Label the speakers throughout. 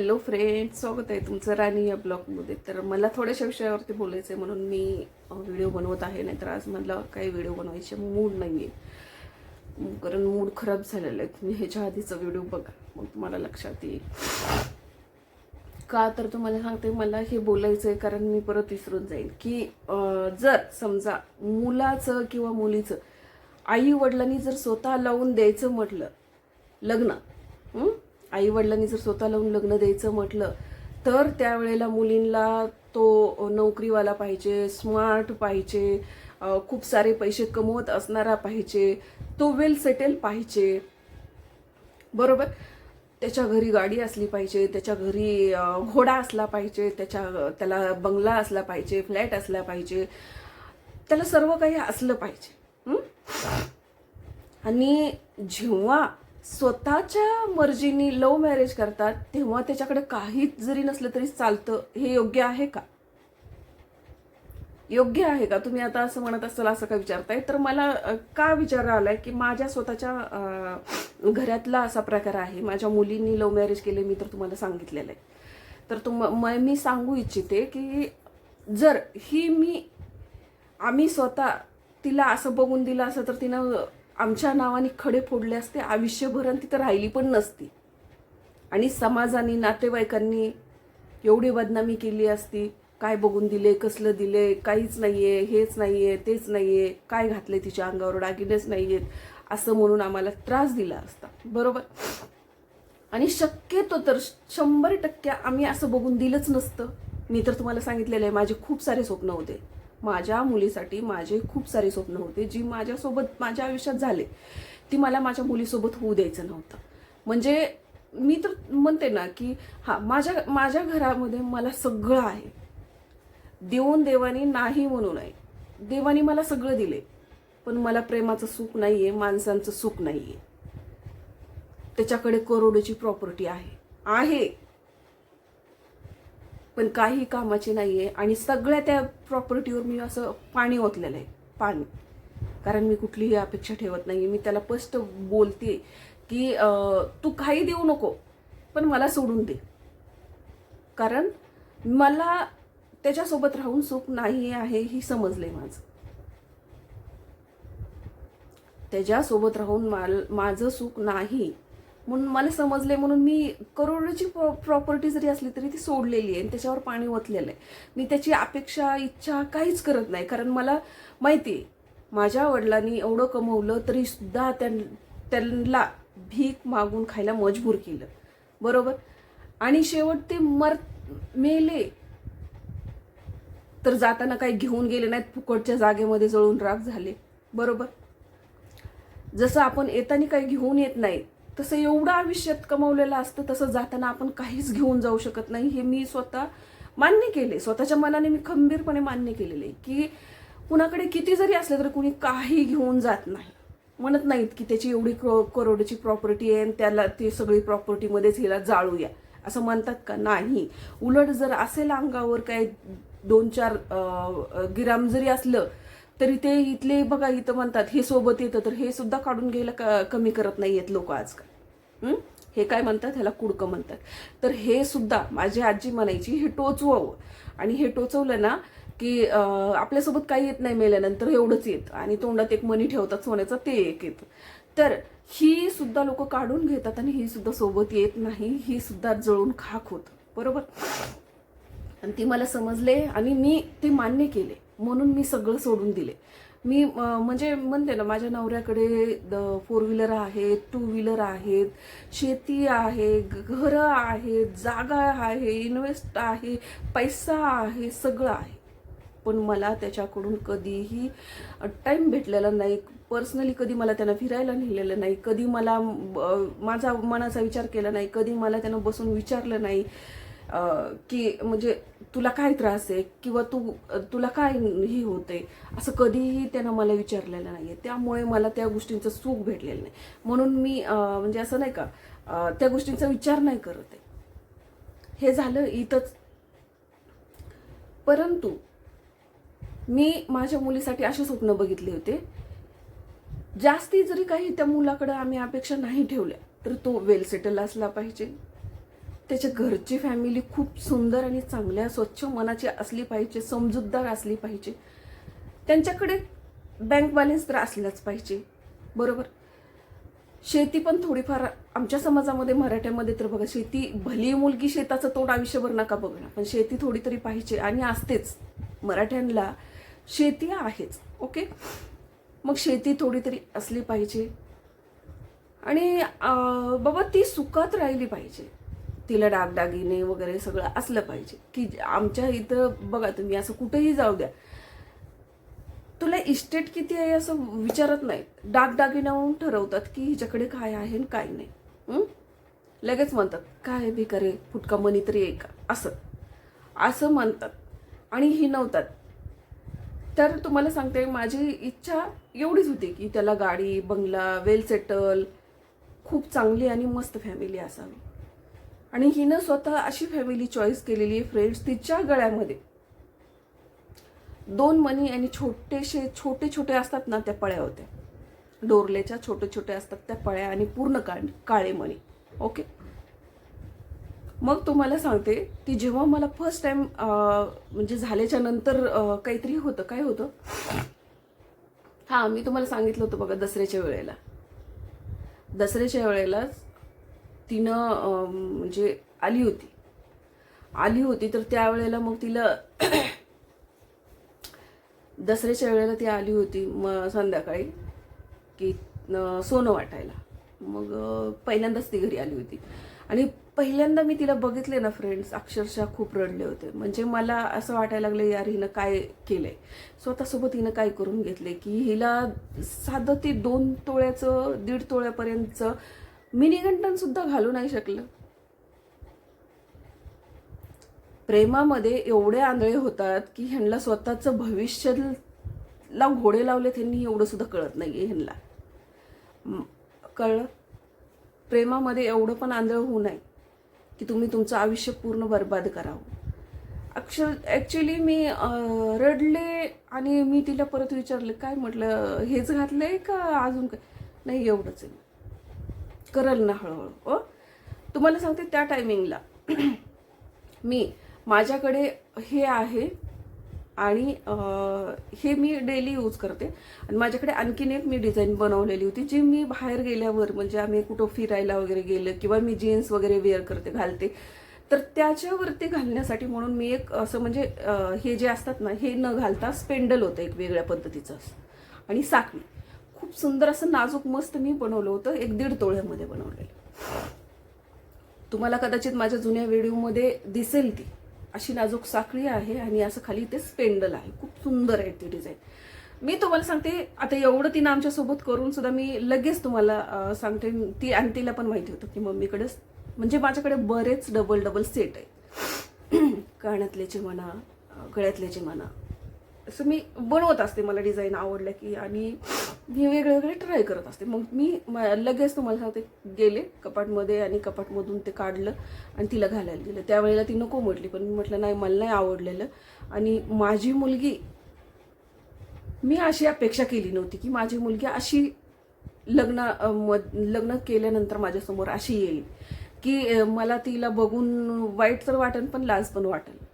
Speaker 1: Hello friend स्वागत आहे तुमचं राणी या ब्लॉगमध्ये तर मला थोड्याशा विषयावरती बोलायचं आहे म्हणून मी व्हिडिओ बनवत आहे. नाहीतर आज मला काही व्हिडिओ बनवायचे मूड नाही आहे कारण मूड खराब झालेला आहे. तुम्ही ह्याच्या आधीचा व्हिडिओ बघा. मग तुम्हाला लक्षात येईल. का तर तुम्हाला सांगते मला हे बोलायचं आहे कारण मी परत विसरून जाईल की जर समजा मुलाचं किंवा मुलीचं आई वडिलांनी जर स्वतः लावून द्यायचं म्हटलं लग्न आई वडिलांनी जर स्वतः लावून लग्न द्यायचं म्हटलं तर त्यावेळेला मुलींना तो नोकरीवाला पाहिजे स्मार्ट पाहिजे खूप सारे पैसे कमवत असणारा पाहिजे तो वेल सेटल पाहिजे. बरोबर? त्याच्या घरी गाडी असली पाहिजे त्याच्या घरी घोडा असला पाहिजे त्याच्या त्याला बंगला असला पाहिजे फ्लॅट असला पाहिजे त्याला सर्व काही असलं पाहिजे. आणि जेव्हा स्वतःच्या मर्जीनी लव मॅरेज करतात तेव्हा त्याच्याकडे काहीच जरी नसलं तरी चालतं. हे योग्य आहे का? योग्य आहे का? तुम्ही आता असं म्हणत असाल असं का विचारताय? तर मला का विचार आलाय की माझ्या स्वतःच्या घरातला असा प्रकार आहे. माझ्या मुलींनी लव मॅरेज केले मी तर तुम्हाला सांगितलेलं आहे. तर तुम म- मी सांगू इच्छिते की जर ही मी आम्ही स्वतः तिला असं बघून दिलं असं तर तिनं आमच्या नावाने खडे फोडले असते आयुष्यभर तिथं राहिली पण नसती. आणि समाजाने नातेवाईकांनी एवढी बदनामी केली असती. काय बघून दिले कसलं दिले काहीच नाही आहे हेच नाही आहे तेच नाही आहे काय घातले तिच्या अंगावर दागीनच नाही आहेत असं म्हणून आम्हाला त्रास दिला असता. बरोबर? आणि शक्यतो तर शंभर टक्के आम्ही असं बघून दिलंच नसतं. मी तर तुम्हाला सांगितलेलं आहे माझे खूप सारे स्वप्न होते. माझ्या मुलीसाठी माझे खूप सारे स्वप्न होते जी माझ्यासोबत माझ्या आयुष्यात झाले ती मला माझ्या मुलीसोबत होऊ द्यायचं नव्हतं. म्हणजे मी तर म्हणते ना की हा माझ्या माझ्या घरामध्ये मला सगळं आहे. देऊन देवानी नाही म्हणू नये. देवानी मला सगळं दिले पण मला प्रेमाचं सुख नाही आहे माणसांचं सुख नाही आहे त्याच्याकडे करोडोची प्रॉपर्टी आहे. आहे. पण काही कामाची नाही आहे आणि सगळ्या त्या प्रॉपर्टीवर मी असं पाणी ओतलेलं आहे. पाणी. कारण मी कुठलीही अपेक्षा ठेवत नाही मी त्याला स्पष्ट बोलते की तू काही देऊ नको पण मला सोडून दे. कारण मला त्याच्यासोबत राहून सुख नाही आहे ही समजलंय माझं. त्याच्यासोबत राहून माल माझं सुख नाही. म्हणून मला समजले म्हणून मी करोडोची प्रॉपर्टी जरी असली तरी ती सोडलेली आहे आणि त्याच्यावर पाणी ओतलेलं आहे. मी त्याची अपेक्षा इच्छा काहीच करत नाही. कारण मला माहिती आहे माझ्या वडिलांनी एवढं कमवलं तरी सुद्धा त्यां त्यांना भीक मागून खायला मजबूर केलं. बरोबर? आणि शेवट ते मर मेले. तर जाताना काही घेऊन गेले नाहीत फुकटच्या जागेमध्ये जळून राख झाले. बरोबर? जसं आपण येताना काही घेऊन येत नाही तसं एवढं आयुष्यात कमवलेलं असतं तसं जाताना आपण काहीच घेऊन जाऊ शकत नाही. हे मी स्वतः मान्य केले. स्वतःच्या मनाने मी खंबीरपणे मान्य केलेले आहे की कुणाकडे किती जरी असलं तरी कुणी काही घेऊन जात नाही. म्हणत नाहीत की त्याची एवढी करोडची प्रॉपर्टी आहे आणि त्याला ती सगळी प्रॉपर्टीमध्येच हिला जाळूया. असं म्हणतात का? नाही. उलट जर असेल अंगावर काय दोन चार गिराम जरी असलं तरी ते इथले बघा इथं म्हणतात हे सोबत येतं तर हे सुद्धा काढून घ्यायला का कमी करत नाही आहेत लोक आजकाल. हे? काय म्हणतात? ह्याला कुडकं म्हणतात. तर हे सुद्धा माझी आजी म्हणायची हे टोचवावं. आणि हे टोचवलं ना की आपल्यासोबत काही येत नाही मेल्यानंतर एवढंच येतं. आणि तोंडात एक मनी ठेवतात सोन्याचं ते एक येतं. तर ही सुद्धा लोक काढून घेतात आणि ही सुद्धा सोबत येत नाही ही सुद्धा जळून खाक होत. बरोबर? आणि ती मला समजले आणि मी ते मान्य केले. म्हणून मी सगळं सोडून दिले. मी म्हणजे म्हणते ना माझ्या नवऱ्याकडे फोर व्हीलर आहेत टू व्हीलर आहेत शेती आहे घरं आहेत जागा आहे इन्व्हेस्ट आहे पैसा आहे सगळं आहे. पण मला त्याच्याकडून कधीही टाईम भेटलेला नाही. पर्सनली कधी मला त्यानं फिरायला नेलेलं नाही. कधी मला माझा मनाचा विचार केला नाही. कधी मला त्यानं बसून विचारलं नाही. की म्हणजे तुला काय त्रास आहे किंवा तू तुला काय हे होते असं कधीही त्यानं मला विचारलेलं नाही आहे त्यामुळे मला त्या गोष्टींचं सुख भेटलेलं नाही. म्हणून मी म्हणजे असं नाही का त्या गोष्टींचा विचार नाही करत आहे. हे झालं इथंच. परंतु मी माझ्या मुलीसाठी असे स्वप्न बघितले होते. जास्ती जरी काही त्या मुलाकडे आम्ही अपेक्षा नाही ठेवल्या तर तो वेल सेटल असला पाहिजे. त्याच्या घरची फॅमिली खूप सुंदर आणि चांगल्या स्वच्छ मनाची असली पाहिजे समजूतदार असली पाहिजे. त्यांच्याकडे बँक बॅलन्स तर असलाच पाहिजे. बरोबर? शेती पण थोडीफार आमच्या समाजामध्ये मराठ्यामध्ये तर बघा शेती भली मुलगी शेताचं तोंड आयुष्यभर नका बघणं पण शेती थोडी तरी पाहिजे आणि असतेच. मराठ्यांना शेती आहेच ओके? मग शेती थोडी तरी असली पाहिजे. आणि बाबा ती सुखात राहिली पाहिजे. तिला दागदागिने वगैरे सगळं असलं पाहिजे. की आमच्या इथं बघा तुम्ही असं कुठेही जाऊ द्या. तुला इस्टेट किती आहे असं विचारत नाहीत डागडागिन्यावरून ठरवतात की हिच्याकडे काय आहे आणि काय नाही. लगेच म्हणतात काय भिकारे? फुटका मनी तरी आहे का? असं. असं म्हणतात. आणि हिनवतात तर तुम्हाला सांगते माझी इच्छा एवढीच होती की त्याला गाडी बंगला वेल सेटल खूप चांगली आणि मस्त फॅमिली असावी. आणि हिनं स्वतः अशी फॅमिली चॉईस केलेली आहे फ्रेंड्स तिच्या गळ्यामध्ये. दोन मनी आणि छोटेसे छोटे छोटे असतात ना त्या पळ्या होत्या. डोरलेच्या छोटे छोटे असतात त्या पळ्या आणि पूर्ण का काळे मणी ओके मग तुम्हाला सांगते ती जेव्हा मला फर्स्ट टाइम म्हणजे झाल्याच्यानंतर काहीतरी होतं काय होतं? हां मी तुम्हाला सांगितलं होतं बघा दसऱ्याच्या वेळेला. दसऱ्याच्या वेळेलाच तिनं म्हणजे आली होती. आली होती तर त्यावेळेला मग तिला दसऱ्याच्या वेळेला ती आली होती मग संध्याकाळी की सोनं वाटायला. मग पहिल्यांदाच ती घरी आली होती. आणि पहिल्यांदा मी तिला बघितले ना फ्रेंड्स अक्षरशः खूप रडले होते. म्हणजे मला असं वाटायला लागलं यार हिनं काय केलंय? स्वतःसोबत हिनं काय करून घेतले की हिला साधं ते दोन तोळ्याचं दीड तोळ्यापर्यंतचं मिनी सुद्धा घालू नाही शकलं. प्रेमामध्ये एवढे आंधळे होतात की ह्यांना स्वतःचं भविष्याला घोडे लावले त्यांनी एवढं सुद्धा कळत आहे ह्यांना. कळ कळलं? प्रेमामध्ये एवढं पण आंधळ होऊ नये की तुम्ही तुमचं आयुष्य पूर्ण बर्बाद करावं. अक्षर ॲक्च्युली मी रडले आणि मी तिला परत विचारलं काय म्हटलं हेच घातलं आहे का अजून काय? नाही एवढंच आहे. करल ना हळूहळू अ तुम्हाला सांगते त्या टायमिंगला मी माझ्याकडे हे आहे आणि हे मी डेली यूज करते. आणि माझ्याकडे आणखीन एक मी डिझाईन बनवलेली होती जी मी बाहेर गेल्यावर म्हणजे आम्ही कुठं फिरायला वगैरे गेलं किंवा मी जीन्स वगैरे वेअर करते घालते तर त्याच्यावरती घालण्यासाठी म्हणून मी एक असं म्हणजे हे जे असतात ना हे न घालता स्पेंडल होतं एक वेगळ्या पद्धतीचं असं. आणि साखळी. खूप सुंदर असं नाजूक मस्त मी बनवलं होतं एक दीड तोळ्यामध्ये बनवलेलं. तुम्हाला कदाचित माझ्या जुन्या व्हिडिओमध्ये दिसेल ती. अशी नाजूक साखळी आहे आणि असं खाली ते स्पेंडल आहे. खूप सुंदर आहे ती डिझाईन. मी तुम्हाला सांगते आता एवढं तिनं आमच्यासोबत करून सुद्धा मी लगेच तुम्हाला सांगते. ती आणि तिला पण माहिती होतं की मम्मीकडे म्हणजे माझ्याकडे बरेच डबल डबल सेट आहेत. कानातल्याचे म्हणा गळ्यातल्याचे म्हणा असं मी बनवत असते मला डिझाईन आवडलं की आणि मी वेगळे वेगळे ट्राय करत असते. मग मी म- लगेच तुम्हाला सांगते गेले कपाटमध्ये आणि कपाटमधून ते काढलं आणि तिला घालायला दिलं. त्यावेळेला ती नको म्हटली पण मी म्हटलं नाही मला नाही आवडलेलं. आणि माझी मुलगी मी अशी अपेक्षा केली नव्हती की माझी मुलगी अशी लग्न लग्न केल्यानंतर माझ्यासमोर अशी येईल की मला तिला बघून वाईट तर वाटेल पण लाज पण वाटेल.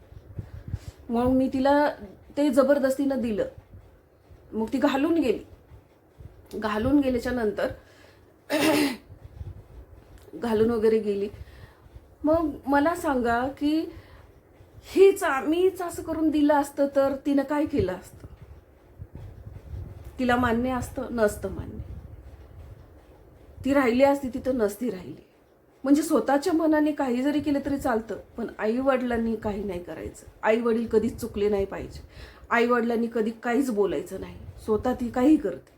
Speaker 1: मग मी तिला ते जबरदस्तीनं दिलं. मग ती घालून गेली. घालून गेल्याच्यानंतर घालून वगैरे गेली. मग मला सांगा की हीच मीच असं करून दिलं असतं तर तिनं काय केलं असतं? तिला मान्य असतं? नसतं मान्य. ती राहिली असती तिथं नसती राहिली. म्हणजे स्वतःच्या मनाने काही जरी केलं तरी चालतं पण आई वडिलांनी काही नाही करायचं. आई वडील कधीच चुकले नाही पाहिजे. आई वडिलांनी कधी काहीच बोलायचं नाही. स्वतः ती काही करते.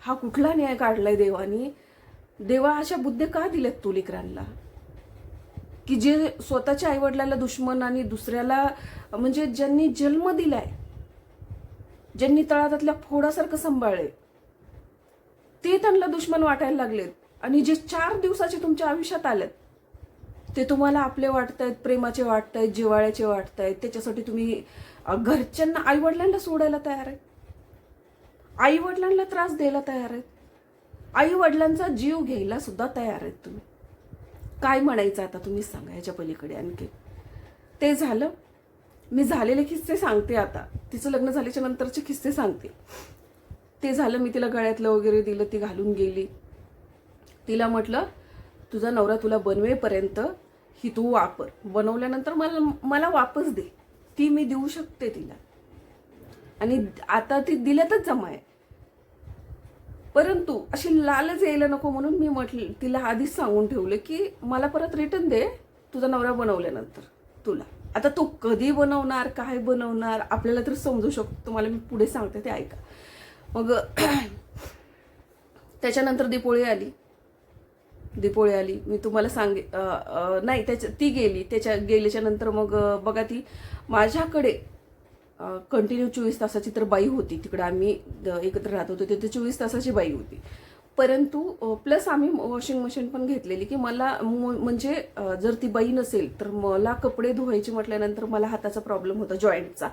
Speaker 1: हा कुठला न्याय काढलाय देवानी? देवा अशा बुद्धी का दिल्यात तू लेकरांना की जे स्वतःच्या आईवडिलाला दुश्मन आणि दुसऱ्याला म्हणजे ज्यांनी जन्म दिलाय ज्यांनी तळातातल्या फोडासारखं सांभाळले ते त्यांना दुश्मन वाटायला लागलेत. आणि जे चार दिवसाचे तुमच्या आयुष्यात आलेत ते तुम्हाला आपले वाटत आहेत प्रेमाचे वाटत आहेत जिवाळ्याचे आहेत त्याच्यासाठी तुम्ही घरच्यांना आईवडिलांना सोडायला तयार आहे आईवडिलांना त्रास द्यायला तयार आहेत. आई वडिलांचा जीव घ्यायला सुद्धा तयार आहेत तुम्ही. काय म्हणायचं आता तुम्ही सांगा याच्या पलीकडे आणखी. ते झालं. मी झालेले किस्से सांगते आता. तिचं लग्न झाल्याच्या नंतरचे किस्से सांगते. ते झालं मी तिला गळ्यातलं वगैरे दिलं ती घालून गेली. तिला म्हटलं तुझा नवरा तुला बनवेपर्यंत ही तू वापर. बनवल्यानंतर मला मला वापस दे. ती मी देऊ शकते तिला. आणि आता ती दिल्यातच जमा आहे. परंतु अशी लालच यायला नको म्हणून मी म्हटलं तिला आधीच सांगून ठेवलं की मला परत रिटर्न दे तुझा नवरा बनवल्यानंतर तुला. आता तो कधी बनवणार काय बनवणार आपल्याला तर समजू शकतो. तुम्हाला मी पुढे सांगते ते ऐका. मग त्याच्यानंतर दीपोळी आली. दीपोळी आली. मी तुम्हाला सांगे नाही त्याच्या ती गेली. त्याच्या गेल्याच्यानंतर मग बघा ती माझ्याकडे कंटिन्यू चोवीस तासाची तर बाई होती. तिकडे आम्ही एकत्र राहत होतो. तिथे चोवीस तासाची बाई होती. परंतु प्लस आम्ही वॉशिंग मशीन पण घेतलेली की मला म्हणजे जर ती बाई नसेल तर मला कपडे धुवायचे म्हटल्यानंतर मला हाताचा प्रॉब्लेम होता जॉईंटचा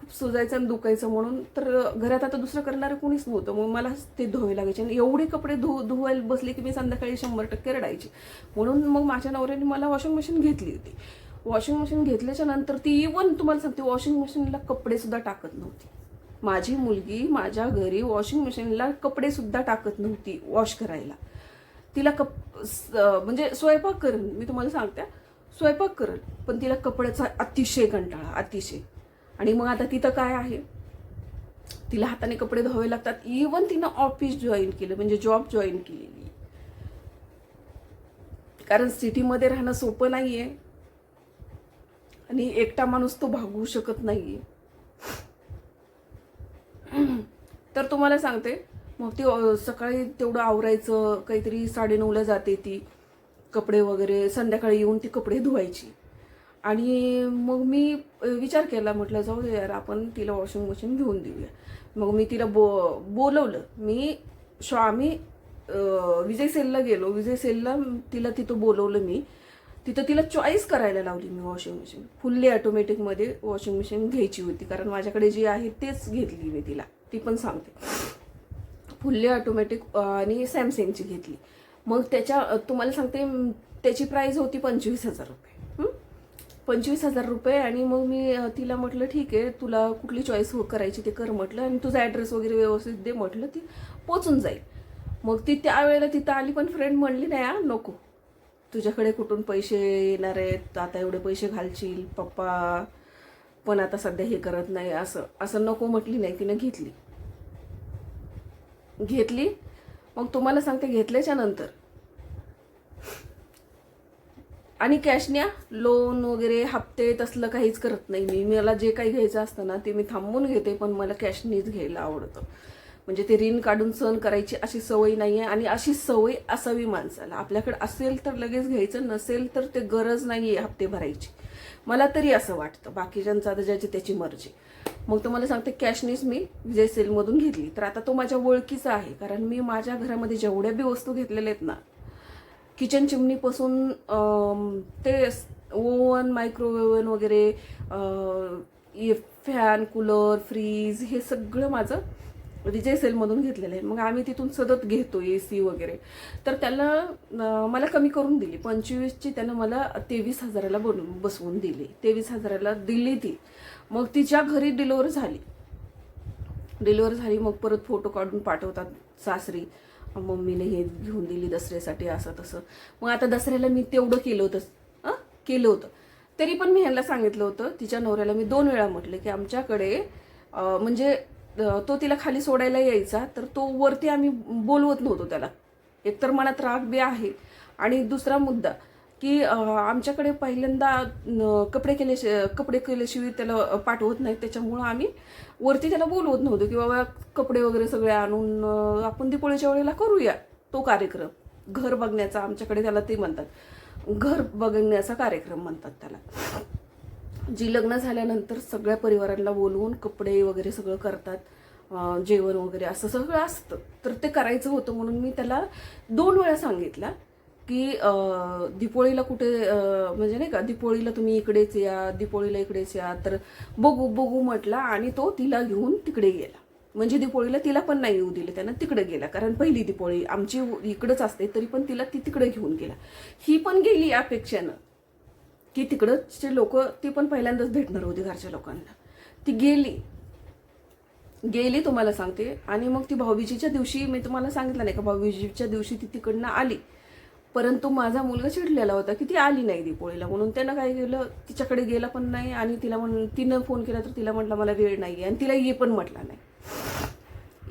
Speaker 1: खूप सुजायचं आणि दुखायचं म्हणून तर घरात आता दुसरं करणारं कोणीच नव्हतं. मग मला ते धुवायला लागायचे आणि एवढे कपडे धु धुवायला बसले की मी संध्याकाळी शंभर टक्के रडायची. म्हणून मग माझ्या नवऱ्याने मला वॉशिंग मशीन घेतली होती. वॉशिंग मशीन घेतल्याच्या नंतर ती इवन तुम्हाला सांगते वॉशिंग मशीनला कपडेसुद्धा टाकत नव्हती. माझी मुलगी माझ्या घरी वॉशिंग मशीनला कपडेसुद्धा टाकत नव्हती वॉश करायला. तिला कप म्हणजे स्वयंपाक करेन मी तुम्हाला सांगते स्वयंपाक करेन पण तिला कपड्याचा अतिशय कंटाळा अतिशय. आणि मग आता तिथं काय आहे? तिला हाताने कपडे धुवावे लागतात. इवन तिनं ऑफिस जॉईन केलं म्हणजे जॉब जॉईन केलेली. कारण सिटीमध्ये राहणं सोपं नाही आहे आणि एकटा माणूस तो भागवू शकत नाही आहे तर तुम्हाला सांगते मग ती सकाळी तेवढं आवरायचं काहीतरी साडेनऊला जाते ती कपडे वगैरे संध्याकाळी येऊन ती कपडे धुवायची. आणि मग मी विचार केला म्हटलं जाऊ दे यार आपण तिला वॉशिंग मशीन घेऊन देऊया. मग मी तिला बो बोलवलं. मी शॉ आम्ही विजय सेलला गेलो. विजय सेलला तिला तिथं बोलवलं मी. तिथं तिला चॉईस करायला लावली मी वॉशिंग मशीन फुल्ली ऑटोमॅटिकमध्ये वॉशिंग मशीन घ्यायची होती. कारण माझ्याकडे जी आहे तेच घेतली मी तिला. ती पण सांगते. फुल्ली ऑटोमॅटिक आणि सॅमसंगची घेतली. मग त्याच्या तुम्हाला सांगते त्याची प्राईज होती पंचवीस हजार रुपये. पंचवीस हजार रुपये आणि मग मी तिला म्हटलं ठीक आहे तुला कुठली चॉईस हो करायची ते कर म्हटलं. आणि तुझा ॲड्रेस वगैरे व्यवस्थित दे म्हटलं ती पोचून जाईल. मग ती त्यावेळेला तिथं आली पण फ्रेंड म्हणली नाही हा नको. तुझ्याकडे कुठून पैसे येणार आहेत? आता एवढे पैसे घालशील पप्पा. पण आता सध्या हे करत नाही असं असं नको म्हटली नाही तिनं घेतली. घेतली. मग तुम्हाला सांगते घेतल्याच्या नंतर. आणि कॅशन्या लोन वगैरे हप्ते तसलं काहीच करत नाही मी. मला जे काही घ्यायचं असतं ना ते मी थांबून घेते पण मला कॅशनीच घ्यायला आवडतं. म्हणजे ते ऋण काढून सहन करायची अशी सवय नाही आहे आणि अशी सवय असावी माणसाला. आपल्याकडे असेल तर लगेच घ्यायचं नसेल तर ते गरज नाही आहे हप्ते भरायची. मला तरी असं वाटतं. बाकीच्यांचं आता ज्याची त्याची मर्जी. मग तुम्हाला सांगते कॅशनीच मी विजय सेलमधून घेतली. तर आता तो माझ्या ओळखीचा आहे. कारण मी माझ्या घरामध्ये जेवढ्या बी वस्तू घेतलेल्या आहेत ना किचन चिमणीपासून ते ओव्हन मायक्रोवेव्हन वगैरे फॅन कूलर फ्रीज हे सगळं माझं विजय सेलमधून घेतलेलं आहे मग आम्ही तिथून सतत घेतो ए सी वगैरे. तर त्याला मला कमी करून दिली. पंचवीसची त्यानं मला तेवीस हजाराला बनवून बसवून दिली. तेवीस हजाराला दिली ती. मग तिच्या घरी डिलिव्हर झाली. डिलिव्हर झाली मग परत फोटो काढून पाठवतात सासरी. मम्मीने हे घेऊन दिली दसऱ्यासाठी असं तसं. मग आता दसऱ्याला मी तेवढं केलं होतं. केलं होतं. तरी पण मी ह्यांना सांगितलं होतं तिच्या नवऱ्याला मी दोन वेळा म्हटलं की आमच्याकडे म्हणजे तो तिला खाली सोडायला यायचा तर तो वरती आम्ही बोलवत नव्हतो त्याला. एकतर मला राग बी आहे. आणि दुसरा मुद्दा की आमच्याकडे पहिल्यांदा कपडे केल्या कपडे केल्याशिवाय त्याला पाठवत नाहीत. त्याच्यामुळं आम्ही वरती त्याला बोलवत नव्हतो की बाबा कपडे वगैरे सगळे आणून आपण दिपोळीच्या वेळेला करूया तो कार्यक्रम. घर बघण्याचा आमच्याकडे त्याला ते म्हणतात. घर बघण्याचा कार्यक्रम म्हणतात त्याला. जी लग्न झाल्यानंतर सगळ्या परिवारांना बोलवून कपडे वगैरे सगळं करतात जेवण वगैरे असं सगळं असतं. तर ते करायचं होतं म्हणून मी त्याला दोन वेळा सांगितला की दिपोळीला दीपोळीला कुठे म्हणजे नाही का दीपोळीला तुम्ही इकडेच या दीपोळीला इकडेच या. तर बघू बघू म्हटला आणि तो तिला घेऊन तिकडे गेला. म्हणजे दिपोळीला तिला पण नाही येऊ दिलं त्यानं तिकडे गेला. कारण पहिली दीपोळी आमची इकडंच असते तरी पण तिला ती तिकडे घेऊन गेला. ही पण गेली अपेक्षानं. की तिकडचे लोक ती पण पहिल्यांदाच भेटणार होती घरच्या लोकांना. ती गेली. गेली तुम्हाला सांगते. आणि मग ती भाऊबीजीच्या दिवशी मी तुम्हाला सांगितलं नाही का भाऊबीजीच्या दिवशी ती तिकडनं आली. परंतु माझा मुलगा चिडलेला होता की ती आली नाही दीपोळीला. म्हणून त्यानं काय केलं तिच्याकडे गेला पण नाही आणि तिला म्हण तिनं फोन केला तर तिला म्हटलं मला वेळ नाही आणि तिला ये पण म्हटला नाही.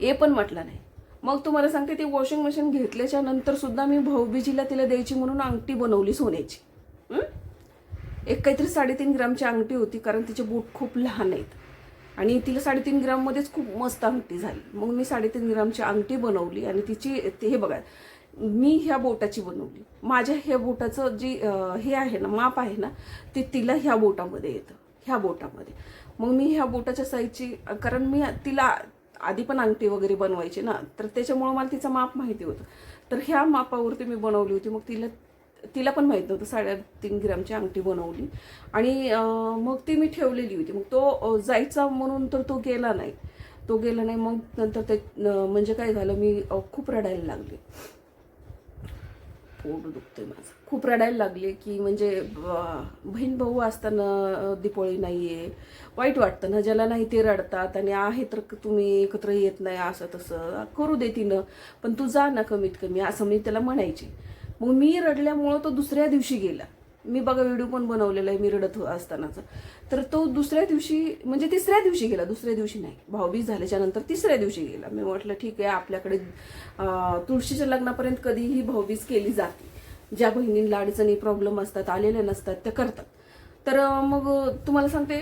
Speaker 1: ये पण म्हटला नाही. मग तुम्हाला सांगते ती वॉशिंग मशीन घेतल्याच्या नंतर सुद्धा मी भाऊबीजीला तिला द्यायची म्हणून अंगठी बनवली सोन्याची. हं? एक काहीतरी साडेतीन ग्रामची अंगठी होती कारण तिचे बोट खूप लहान आहेत. आणि तिला साडेतीन ग्राममध्येच खूप मस्त अंगठी झाली. मग मी साडेतीन ग्रामची अंगठी बनवली आणि तिची ते हे बघा मी ह्या बोटाची बनवली. माझ्या ह्या बोटाचं जी हे आहे ना माप आहे ना ते तिला ह्या बोटामध्ये येतं. ह्या बोटामध्ये. मग मी ह्या बोटाच्या साईजची कारण मी तिला आधी पण अंगठी वगैरे बनवायची ना तर त्याच्यामुळं मला तिचं माप माहिती होतं. तर ह्या मापावरती मी बनवली होती मग तिला तिला पण माहीत नव्हतं साडेतीन ग्रॅमची अंगठी बनवली. आणि मग ती मी ठेवलेली होती. मग तो जायचा म्हणून तर तो गेला नाही. तो गेला नाही मग नंतर ते म्हणजे काय झालं मी खूप रडायला लागले. पोट दुखतंय माझं. खूप रडायला लागले की म्हणजे बहीण भाऊ असताना दिपोळी नाही आहे वाईट वाटतं ना ज्याला नाही ते रडतात आणि आहे तर तुम्ही एकत्र येत नाही असं तसं. करू दे तिनं पण तू जा ना कमीत कमी असं मी त्याला म्हणायची. मग मी रडल्यामुळं तो दुसऱ्या दिवशी गेला. मी बघा व्हिडिओ पण बनवलेला आहे मी रडत असतानाचा. तर तो दुसऱ्या दिवशी म्हणजे तिसऱ्या दिवशी गेला दुसऱ्या दिवशी नाही. भाऊबीज झाल्याच्यानंतर तिसऱ्या दिवशी गेला. मी म्हटलं ठीक आहे आपल्याकडे तुळशीच्या लग्नापर्यंत कधीही भाऊबीज केली जाते. ज्या बहिणींना अडचणी प्रॉब्लेम असतात आलेल्या नसतात त्या करतात. तर मग तुम्हाला सांगते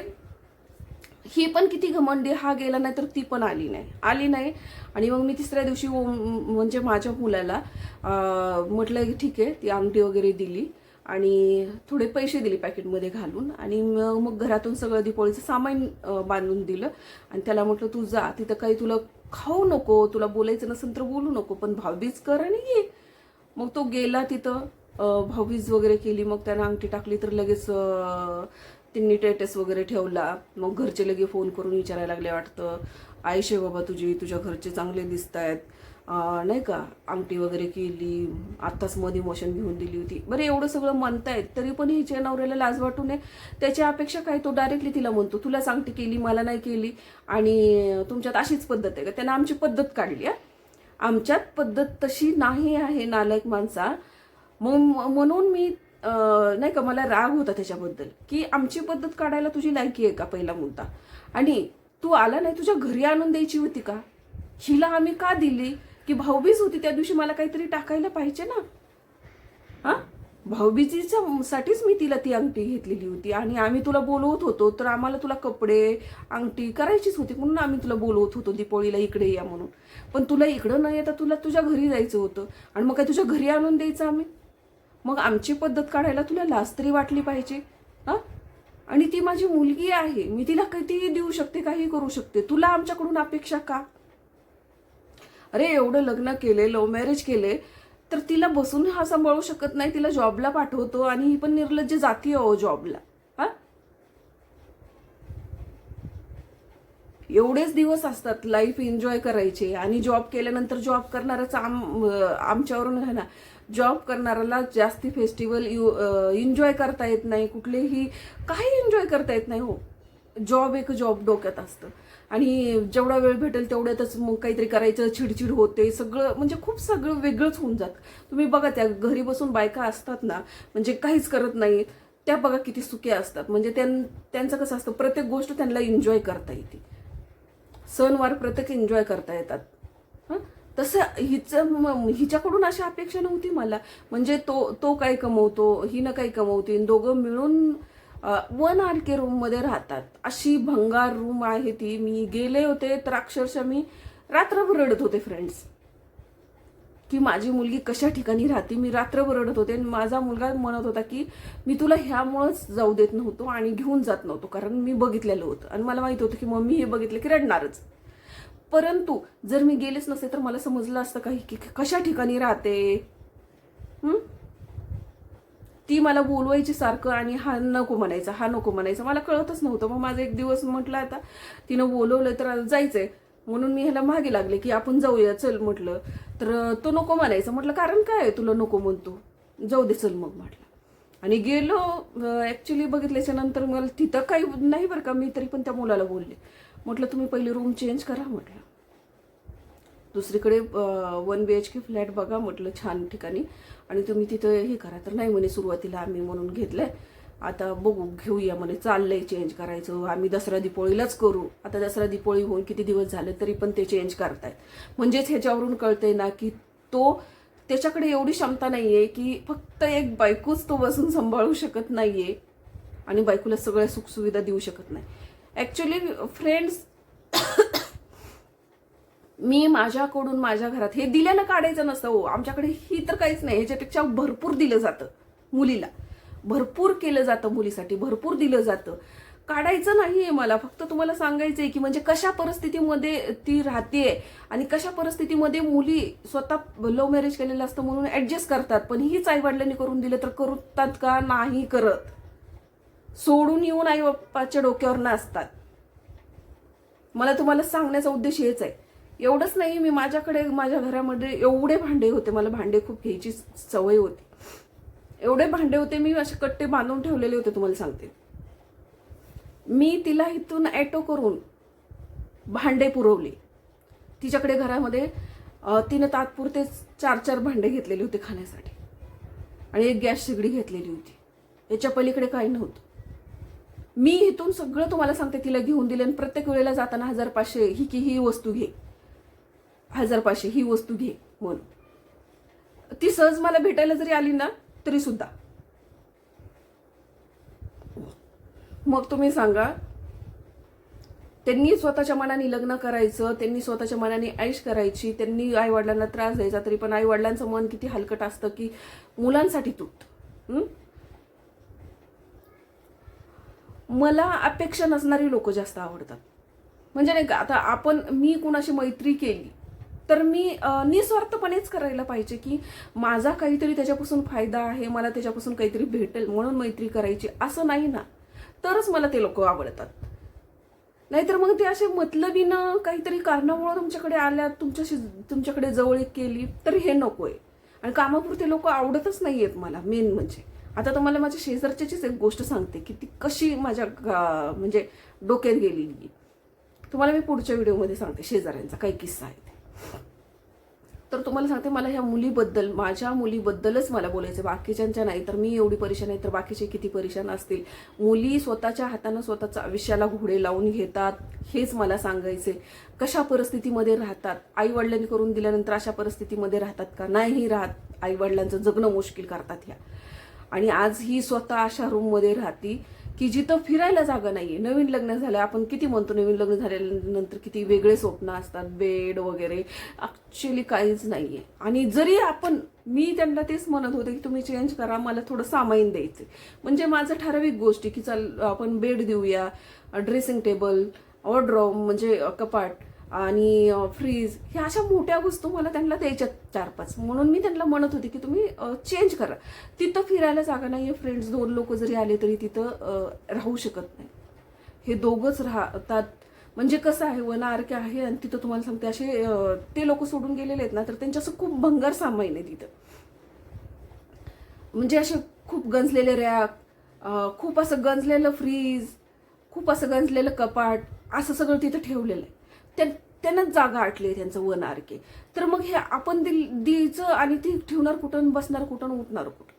Speaker 1: ही पण किती घमंडी हा गेला नाही तर ती पण आली नाही. आली नाही. आणि मग मी तिसऱ्या दिवशी म्हणजे माझ्या मुलाला म्हटलं की ठीक आहे ती अंगठी वगैरे दिली आणि थोडे पैसे दिले पॅकेटमध्ये घालून आणि मग घरातून सगळं दीपोळीचं सामान बांधून दिलं. आणि त्याला म्हटलं तू जा तिथं काही तुला खाऊ नको तुला बोलायचं नसेल तर बोलू नको पण भावबीज कर आणि ये. मग तो गेला तिथं भाऊबीज वगैरे केली मग त्यानं अंगठी टाकली तर लगेच त्यांनी टेटस वगैरे ठेवला. मग घरचे लगे फोन करून विचारायला लागले वाटतं आयशे बाबा तुझी तुझ्या घरचे चांगले दिसत आहेत नाही का अंगठी वगैरे केली आत्ताच मध्ये मोशन घेऊन दिली होती. बरं एवढं सगळं म्हणतायत तरी पण हिच्या नवऱ्याला लाज वाटू नये. त्याची अपेक्षा काय तो डायरेक्टली तिला म्हणतो तुलाच अंगठी केली मला नाही केली. आणि तुमच्यात अशीच पद्धत आहे का? त्यानं आमची पद्धत काढली आहे आमच्यात पद्धत तशी नाही आहे नालायक माणसा. मग म्हणून मी नाही का मला राग होता त्याच्याबद्दल की आमची पद्धत काढायला तुझी लायकी आहे का पहिला मुद्दा? आणि तू आला नाही तुझ्या घरी आणून द्यायची होती का? हिला आम्ही का दिली? की भाऊबीज होती त्या दिवशी मला काहीतरी टाकायला पाहिजे ना? हा? भाऊबीजीच्या साठीच मी तिला ती अंगठी घेतलेली होती. आणि आम्ही तुला बोलवत होतो तर आम्हाला तुला कपडे अंगठी करायचीच होती. म्हणून आम्ही तुला बोलवत होतो दीपोळीला इकडे या म्हणून. पण तुला इकडं न येता तुला तुझ्या घरी जायचं होतं. आणि मग काय तुझ्या घरी आणून द्यायचं आम्ही? मग आमची पद्धत काढायला तुला लाज तरी वाटली पाहिजे हा? आणि ती माझी मुलगी आहे मी तिला कितीही देऊ शकते काही करू शकते. तुला आमच्याकडून अपेक्षा का? अरे एवढं लग्न केले लव्ह मॅरेज केले तर तिला बसून हा सांभाळू शकत नाही तिला जॉबला पाठवतो आणि ही पण निर्लज्ज जाती अहो जॉबला हा? एवढेच दिवस असतात लाईफ एन्जॉय करायचे आणि जॉब केल्यानंतर जॉब करणाराच आम आमच्यावरून आहे ना जॉब करणाऱ्याला जास्ती फेस्टिवल यू एन्जॉय करता येत नाही कुठलेही काही एन्जॉय करता येत नाही हो. जॉब एक जॉब डोक्यात असतं. आणि जेवढा वेळ भेटेल तेवढ्यातच मग काहीतरी करायचं चिडचिड होते सगळं म्हणजे खूप सगळं वेगळंच होऊन जात. तुम्ही बघा त्या घरी बसून बायका असतात ना म्हणजे काहीच करत नाही त्या बघा किती सुख्या असतात. म्हणजे त्यां त्यांचं कसं असतं प्रत्येक गोष्ट त्यांना एन्जॉय करता येते. सणवार प्रत्येक एन्जॉय करता येतात. हां? तसं हिचं म- हिच्याकडून अशी अपेक्षा नव्हती मला. म्हणजे तो तो काय कमवतो हिनं काय कमवते आणि दोघं मिळून वन आर के रूममध्ये राहतात. अशी भंगार रूम आहे ती. मी गेले होते तर अक्षरशः मी रात्रभर रडत होते फ्रेंड्स की माझी मुलगी कशा ठिकाणी राहते मी रात्रभर रडत होते. आणि माझा मुलगा म्हणत होता की मी तुला ह्यामुळंच जाऊ देत नव्हतो आणि घेऊन जात नव्हतो कारण मी बघितलेलं होतं. आणि मला माहीत होतं की मम्मी हे बघितलं की रडणारच. परंतु जर मी गेलेच नसते तर मला समजलं असतं काही की कशा ठिकाणी राहते? ती मला बोलवायची सारखं आणि हा नको म्हणायचा हा नको म्हणायचा. मला कळतच नव्हतं. मग माझं एक दिवस म्हटलं आता तिनं बोलवलं तर जायचंय. म्हणून मी ह्याला मागे लागले की आपण जाऊया चल म्हटलं. तर तो नको म्हणायचं. म्हटलं कारण काय आहे तुला नको म्हणतो? जाऊ दे चल मग म्हटलं. आणि गेलो ॲक्च्युली बघितल्याच्या नंतर मला तिथं काही नाही बरं का मी तरी पण त्या मुलाला बोलले. म्हटलं तुम्ही पहिली रूम चेंज करा म्हटलं. दुसरीकडे one B H K flat बघा म्हटलं छान ठिकाणी. आणि तुम्ही तिथं हे करा. तर नाही म्हणे सुरुवातीला आम्ही म्हणून घेतलंय. आता बघू घेऊया म्हणे. चाललंय चेंज करायचं. आम्ही दसरा दिपोळीलाच करू. आता दसरा दिपोळी होऊन किती दिवस झाले तरी पण ते चेंज करतायत. म्हणजेच ह्याच्यावरून कळतंय ना की तो त्याच्याकडे एवढी क्षमता नाही आहे की फक्त एक बायकोच तो बसून सांभाळू शकत नाही आहे आणि बायकोला सगळ्या सुखसुविधा देऊ शकत नाही. ॲक्च्युली फ्रेंड्स मी माझ्याकडून माझ्या घरात हे दिल्यानं काढायचं नसतं हो. आमच्याकडे ही तर काहीच नाही. ह्याच्यापेक्षा भरपूर दिलं जातं मुलीला. भरपूर केलं जातं मुलीसाठी. भरपूर दिलं जातं. काढायचं नाही आहे मला. फक्त तुम्हाला सांगायचं आहे की म्हणजे कशा परिस्थितीमध्ये ती राहते आणि कशा परिस्थितीमध्ये मुली स्वतः लव्ह मॅरेज केलेलं असतं म्हणून ॲडजस्ट करतात. पण हीच आईवडिलांनी करून दिलं तर करतात का? नाही करत. सोडून येऊन आई बाप्पाच्या डोक्यावर नाचतात. मला तुम्हाला सांगण्याचा उद्देश हेच आहे. एवढंच नाही मी माझ्याकडे माझ्या घरामध्ये एवढे भांडे होते. मला भांडे खूप घ्यायची सवय होती. एवढे भांडे होते मी असे कट्टे बांधून ठेवलेले होते तुम्हाला सांगते. मी तिला इथून ॲटो करून भांडे पुरवले. तिच्याकडे घरामध्ये तिनं तात्पुरते चार चार भांडे घेतलेले होते खाण्यासाठी. आणि एक गॅस शेगडी घेतलेली होती. याच्या पलीकडे काही नव्हतं. मी इथून सगळं तुम्हाला सांगते तिला घेऊन दिले आणि प्रत्येक वेळेला जाताना हजार पाचशे ही की ही वस्तू घे. हजार पाचशे ही वस्तू घे म्हणून. ती सहज मला भेटायला जरी आली ना तरी सुद्धा मग तुम्ही सांगा त्यांनी स्वतःच्या मनाने लग्न करायचं त्यांनी स्वतःच्या मनाने ऐश करायची त्यांनी आई वडिलांना त्रास द्यायचा तरी पण आई वडिलांचं मन किती हलकट असतं की मुलांसाठी तूट. मला अपेक्षा नसणारी लोक जास्त आवडतात. म्हणजे नाही का आता आपण मी कुणाशी मैत्री केली तर मी निस्वार्थपणेच करायला पाहिजे की माझा काहीतरी त्याच्यापासून फायदा आहे मला त्याच्यापासून काहीतरी भेटेल म्हणून मैत्री करायची असं नाही ना. तरच मला ते लोक आवडतात. नाहीतर मग ते असे मतलबीनं काहीतरी कारणामुळे तुमच्याकडे आल्या तुमच्याशी तुमच्याकडे जवळीक केली तर हे नको आहे आणि कामापुरते लोक आवडतच नाही आहेत मला मेन म्हणजे. आता तुम्हाला माझ्या शेजारच्याचीच एक गोष्ट सांगते की ती कशी माझ्या म्हणजे डोक्यात गेलेली तुम्हाला मी पुढच्या व्हिडिओमध्ये सांगते शेजाऱ्यांचा काही किस्सा आहे तर तुम्हाला सांगते मला ह्या मुलीबद्दल माझ्या मुलीबद्दलच मला बोलायचं बाकीच्यांच्या नाही तर मी एवढी परेशान आहे तर बाकीचे किती परेशान असतील? मुली स्वतःच्या हातानं स्वतःच्या आयुष्याला घोडे लावून घेतात हेच मला सांगायचे कशा परिस्थितीमध्ये राहतात? आई वडिलांनी करून दिल्यानंतर अशा परिस्थितीमध्ये राहतात का? नाही राहत. आई वडिलांचं जगणं मुश्किल करतात ह्या. आणि आज ही स्वतः अशा रूममध्ये राहती की जिथं फिरायला जागा नाहीये. नवीन लग्न झालं आपण किती म्हणतो नवीन लग्न झाल्यानंतर किती वेगळे स्वप्न असतात बेड वगैरे. ॲक्च्युली काहीच नाहीये. आणि जरी आपण मी त्यांना तेच म्हणत होते की तुम्ही चेंज करा मला थोडं सामाईन द्यायचं म्हणजे माझं ठराविक गोष्टी की चल आपण बेड देऊया ड्रेसिंग टेबल ऑर्ड्रॉम म्हणजे कपाट. आणि फ्रीज ह्या अशा मोठ्या वस्तू मला त्यांना द्यायच्यात चार पाच म्हणून मी त्यांना म्हणत होते की तुम्ही चेंज करा. तिथं फिरायला जागा नाही आहे फ्रेंड्स दोन लोक जरी आले तरी तिथं राहू शकत नाही. हे दोघंच राहतात म्हणजे कसं आहे वनारके आहे आणि तिथं तुम्हाला सांगते असे ते लोक सोडून गेलेले आहेत ना तर त्यांच्या असं खूप भंगार सामाईन आहे तिथं. म्हणजे असे खूप गंजलेले रॅक खूप असं गंजलेलं फ्रीज खूप असं गंजलेलं कपाट असं सगळं तिथं ठेवलेलं आहे. त्या त्यांनाच जागा आटली आहे त्यांचं वन आर के. तर मग हे आपण दिल द्यायचं आणि ती ठेवणार कुठं बसणार कुठं उठणार कुठं?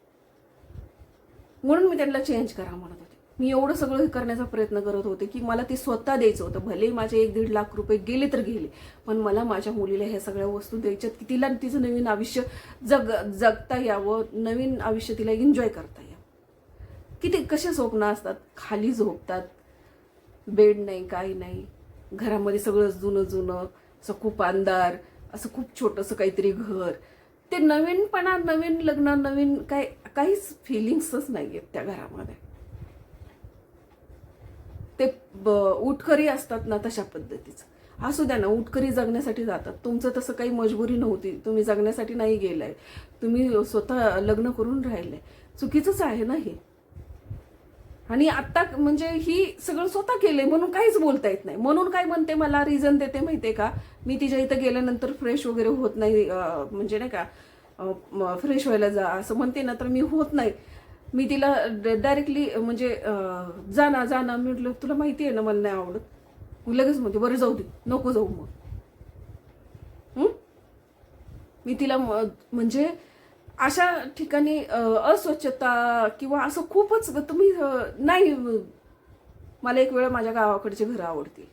Speaker 1: म्हणून मी त्यांना चेंज करा म्हणत होते. मी एवढं सगळं हे करण्याचा प्रयत्न करत होते की मला ते स्वतः द्यायचं होतं. भले माझे एक दीड लाख रुपये गेले तर गेले पण मला माझ्या मुलीला ह्या सगळ्या वस्तू द्यायच्यात की तिला तिचं नवीन आयुष्य जग जगता यावं नवीन आयुष्य तिला एन्जॉय करता यावं. किती कसे स्वप्न असतात? खाली झोपतात बेड नाही काही नाही. घरामध्ये सगळं जुनं जुनं असं खूप अंधार असं खूप छोटंसं काहीतरी घर. ते नवीनपणा नवीन लग्न नवीन काय काहीच फिलिंग्सच नाही आहेत त्या घरामध्ये. ते उठकरी असतात ना तशा पद्धतीचं. असू द्या ना उठकरी जगण्यासाठी जातात. तुमचं तसं काही मजबुरी नव्हती. तुम्ही जगण्यासाठी नाही गेलाय. तुम्ही स्वतः लग्न करून राहिलाय. चुकीचंच आहे ना हे? आणि आत्ता म्हणजे ही सगळं स्वतः केलंय म्हणून काहीच बोलता येत नाही. म्हणून काय म्हणते मला रिझन देते माहितीये का? मी तिच्या इथं गेल्यानंतर फ्रेश वगैरे होत नाही म्हणजे नाही का फ्रेश व्हायला जा असं म्हणते ना तर मी होत नाही. मी तिला डायरेक्टली म्हणजे जाना जा ना जा ना मी म्हटलं तुला माहिती आहे ना मला नाही आवडत. लगेच म्हणते बरं जाऊ दे नको जाऊ मग. मी तिला म- म्हणजे अशा ठिकाणी अस्वच्छता किंवा असं खूपच तुम्ही नाही मला एक वेळ माझ्या गावाकडचे घरं आवडतील.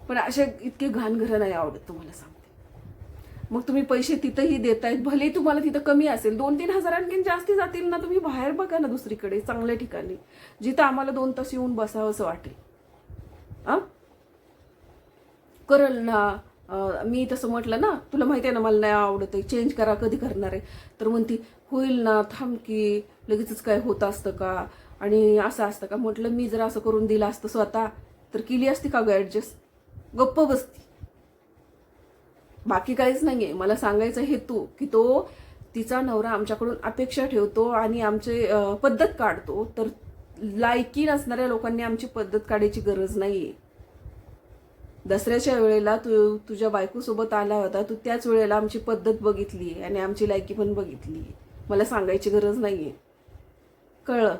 Speaker 1: पण असे इतके घाण घरं नाही आवडत तुम्हाला सांगते. मग तुम्ही पैसे तिथंही देतायत भले तुम्हाला तिथं कमी असेल. दोन तीन हजार आणखीन जास्ती जातील ना तुम्ही बाहेर बघा ना दुसरीकडे चांगल्या ठिकाणी. जिथं आम्हाला दोन तास येऊन बसावं असं वाटेल. आ करल ना. मी तसं म्हटलं ना तुला माहिती आहे ना मला नाही आवडत आहे चेंज करा कधी करणार आहे? तर म्हणती होईल ना थांब की लगेचच काय होत असतं का? आणि असं असतं का? म्हटलं मी जर असं करून दिलं असतं स्वतः तर केली असती का ग ॲडजस्ट गप्प बसती. बाकी काहीच नाही आहे मला सांगायचा हेतू की तो तिचा नवरा आमच्याकडून अपेक्षा ठेवतो आणि आमचे पद्धत काढतो. तर लायकी नसणाऱ्या लोकांनी आमची पद्धत काढायची गरज नाही आहे दसऱ्याच्या वेळेला तू तुझ्या बायकोसोबत आला होता तू त्याच वेळेला आमची पद्धत बघितली आणि आमची लायकी पण बघितली मला सांगायची गरज नाही आहे कळलं?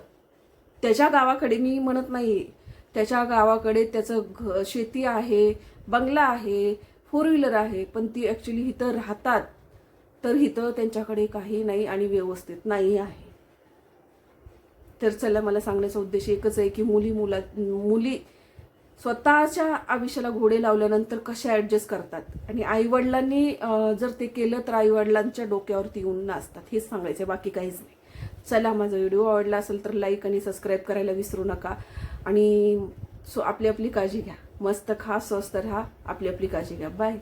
Speaker 1: त्याच्या गावाकडे मी म्हणत नाही त्याच्या गावाकडे त्याचं घ शेती आहे बंगला आहे फोर व्हीलर आहे पण ती ॲक्च्युली इथं राहतात. तर इथं त्यांच्याकडे काही नाही आणि व्यवस्थित नाही आहे. तर चला मला सांगण्याचा उद्देश एकच आहे की मुली मुला मुली स्वतःच्या आयुष्याला घोडे लावल्यानंतर कशा ॲडजस्ट करतात? आणि आईवडिलांनी जर ते केलं तर आईवडिलांच्या डोक्यावरती येऊन नाचतात. हेच सांगायचं आहे बाकी काहीच नाही. चला माझा व्हिडिओ आवडला असेल तर लाईक आणि सबस्क्राईब करायला विसरू नका. आणि सो आपली आपली काळजी घ्या. मस्त खा स्वस्त राहा आपली आपली काळजी घ्या. बाय